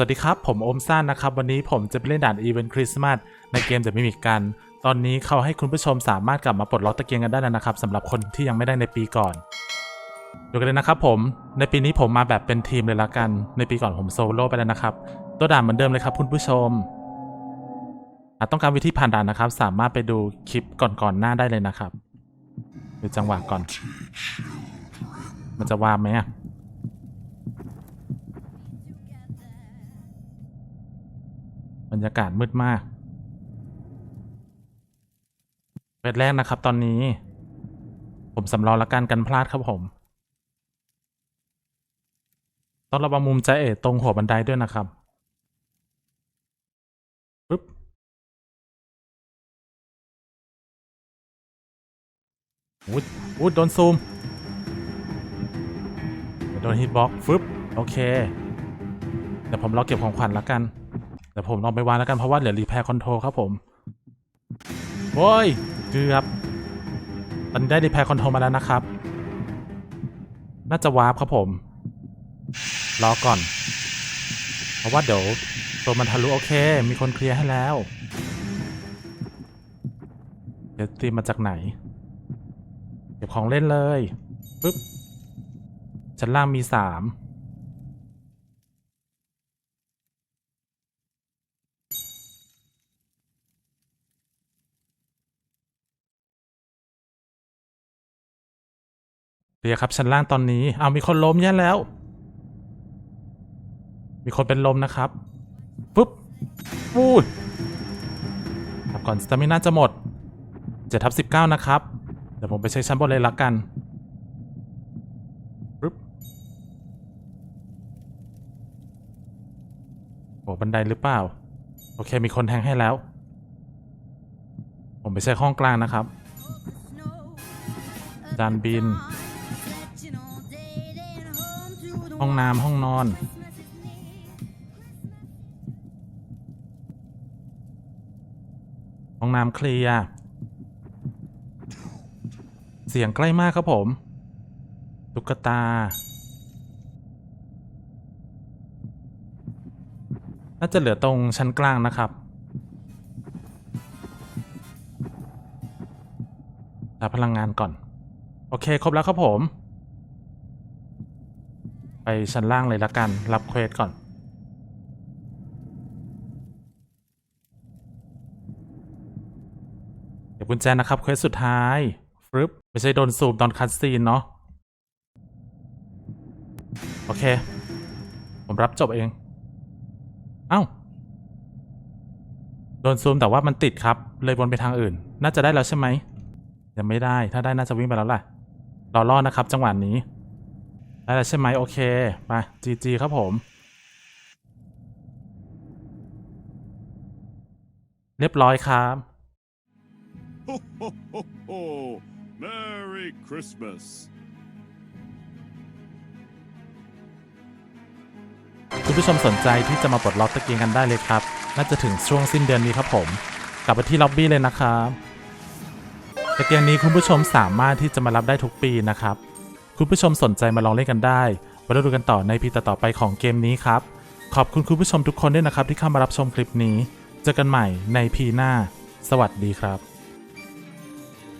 สวัสดีครับ ผมโอมซ่านนะครับ วันนี้ผมจะไปเล่นด่านอีเวนต์คริสต์มาสในเกม The Mimic กัน ตอนนี้เขาให้คุณผู้ชมสามารถกลับมาปลดล็อกตะเกียงกันได้แล้วนะครับสำหรับคนที่ยังไม่ได้ในปีก่อนดูกันเลยนะครับผมในปีนี้ผมมาแบบเป็นทีมเลยละกัน ในปีก่อนผมโซโล่ไปแล้วนะครับ ตัวด่านเหมือนเดิมเลยครับคุณผู้ชมหากต้องการวิธีผ่านด่านนะครับ สามารถไปดูคลิปก่อนๆหน้าได้เลยนะครับดูจังหวะก่อน มันจะวามไหมอะ รยากาศมืดมากเฟสแรกนะครับ ตอนนี้ ผมสำรองละกันกันพลาดครับผม ต้องระวังมุมใจเอ๋ตรงหัวบันไดด้วยนะครับปึ๊บวุดวุดโดนซูมโดนฮิตบ็อกฟึบโอเค เดี๋ยวผมรอเก็บของขวัญละกัน เดี๋ยวผมลองไปวางแล้วกันเพราะว่าเหลือรีแพร์คอนโทรครับผมโอ้ยเกือบตอนนี้ได้รีแพร์คอนโทรมาแล้วนะครับ น่าจะวาร์ปครับผม รอก่อน เพราะว่าเดี๋ยวตัวมันทะลุโอเค มีคนเคลียร์ให้แล้วเดี๋ยวตีมาจากไหน เก็บของเล่นเลยปึ๊บชั้นล่างมีสาม เดี๋ยวครับชั้นล่างตอนนี้ เอาวมีคนล้มแย่แล้ว มีคนเป็นลมนะครับปุ๊บปูดครับก่อนสตามิน่าจะหมดเจ็ดทับสิบเก้านะครับ เดี๋ยวผมไปเช็คชั้นบนเลยละกันปุ๊บโอ้บันไดหรือเปล่า โอเคมีคนแทงให้แล้ว ผมไปเช็คห้องกลางนะครับจานบิน ห้องน้ำห้องนอน ห้องน้ำเคลียร์เสียงใกล้มากครับผมตุ๊กตา น่าจะเหลือตรงชั้นกลางนะครับรับพลังงานก่อน โอเค ครบแล้วครับผม ไปชั้นล่างเลยละกัน รับเควสก่อน เดี๋ยวกุญแจนะครับเควสสุดท้ายฟึบไม่ใช่โดนซูมตอนคัดซีนเนาะโอเค ผมรับจบเอง เอ้า โดนซูมแต่ว่ามันติดครับ เลยวนไปทางอื่น น่าจะได้แล้วใช่ไหมยังไม่ได้ ถ้าได้น่าจะวิ่งไปแล้วแหละรอรอดนะครับ จังหวะนี้ ได้แล้วใช่ไหมโอเคมา GG ครับผม เรียบร้อยครับ Ho, ho, ho, ho. Merry Christmas. คุณผู้ชมสนใจที่จะมาปลดล็อกตะเกียงกันได้เลยครับ น่าจะถึงช่วงสิ้นเดือนนี้ครับผม กลับไปที่ล็อบบี้เลยนะครับ ตะเกียงนี้คุณผู้ชมสามารถที่จะมารับได้ทุกปีนะครับ คุณผู้ชมสนใจมาลองเล่นกันได้มาดูกันต่อในพีต่อไปของเกมนี้ครับ ขอบคุณคุณผู้ชมทุกคนด้วยนะครับที่เข้ามารับชมคลิปนี้ เจอกันใหม่ในพีหน้า สวัสดีครับ